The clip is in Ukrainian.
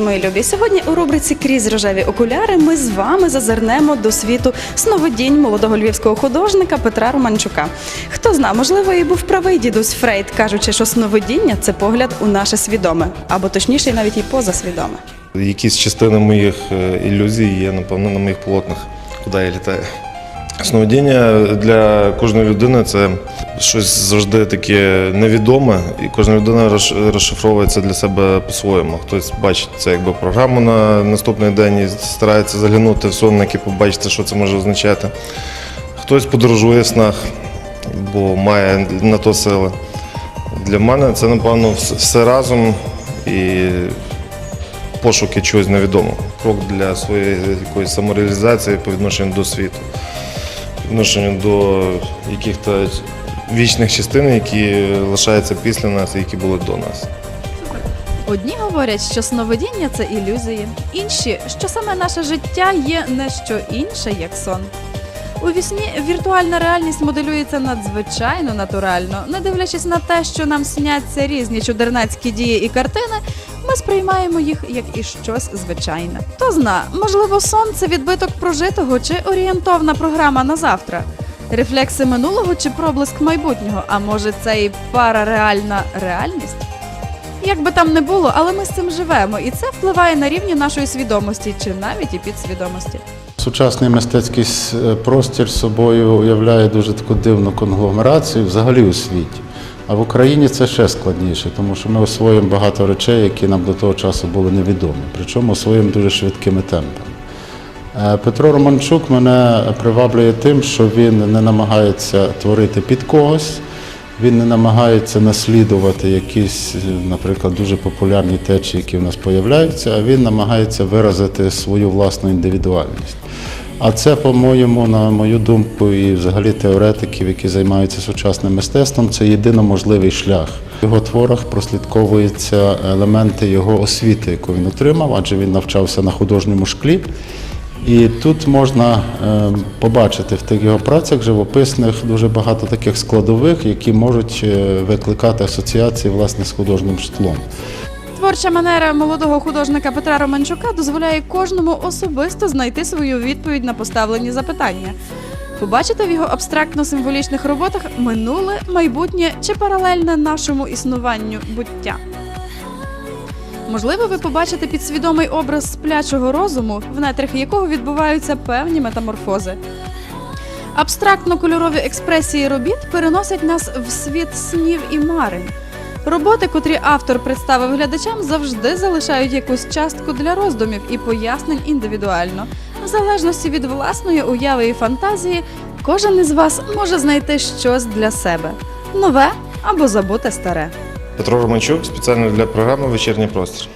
мої любі! Сьогодні у рубриці Крізь рожеві окуляри ми з вами зазирнемо до світу сновидінь молодого львівського художника Петра Романчука. Хто зна, можливо, і був правий дідусь Фрейд, кажучи, що сновидіння це погляд у наше свідоме, або точніше, навіть і позасвідоме. Якісь частини моїх е, ілюзій є, напевно, на моїх полотнах, куди я літаю. Сновидіння для кожної людини це щось завжди таке невідоме, і кожна людина розшифровується для себе по-своєму. Хтось бачить це якби програму на наступний день і старається заглянути в сонник і побачити, що це може означати. Хтось подорожує в снах, бо має на то сили. Для мене це, напевно, все разом і пошуки чогось невідомого. Крок для своєї якоїсь самореалізації по відношенню до світу, відношенню до яких-то вічних частин, які лишаються після нас і які були до нас. Одні говорять, що сновидіння це ілюзії, інші, що саме наше життя є не що інше, як сон. У вісні віртуальна реальність моделюється надзвичайно натурально. Не дивлячись на те, що нам сняться різні чудернацькі дії і картини, ми сприймаємо їх як і щось звичайне. Хто зна, можливо, сон це відбиток прожитого чи орієнтовна програма на завтра. Рефлекси минулого чи проблиск майбутнього, а може це і парареальна реальність? Як би там не було, але ми з цим живемо, і це впливає на рівні нашої свідомості чи навіть і підсвідомості. Сучасний мистецький простір собою уявляє дуже таку дивну конгломерацію взагалі у світі. А в Україні це ще складніше, тому що ми освоїмо багато речей, які нам до того часу були невідомі, причому освоїмо дуже швидкими темпами. Е, Петро Романчук мене приваблює тим, що він не намагається творити під когось, він не намагається наслідувати якісь, е, наприклад, дуже популярні течії, які в нас появляються, а він намагається виразити свою власну індивідуальність. А це, по-моєму, на мою думку, і взагалі теоретиків, які займаються сучасним мистецтвом, це єдино можливий шлях. В його творах прослідковуються елементи його освіти, яку він отримав, адже він навчався на художньому шклі. І тут можна е, побачити в тих його працях живописних дуже багато таких складових, які можуть е, викликати асоціації власне з художнім шклом. Творча манера молодого художника Петра Романчука дозволяє кожному особисто знайти свою відповідь на поставлені запитання. Побачити в його абстрактно-символічних роботах минуле, майбутнє чи паралельне нашому існуванню буття. Можливо, ви побачите підсвідомий образ сплячого розуму, в нетрах якого відбуваються певні метаморфози. Абстрактно-кольорові експресії робіт переносять нас в світ снів і марень. Роботи, котрі автор представив глядачам, завжди залишають якусь частку для роздумів і пояснень індивідуально. В залежності від власної уяви і фантазії, кожен із вас може знайти щось для себе нове або забуте старе. Петро Романчук спеціально для програми Вечірній простір.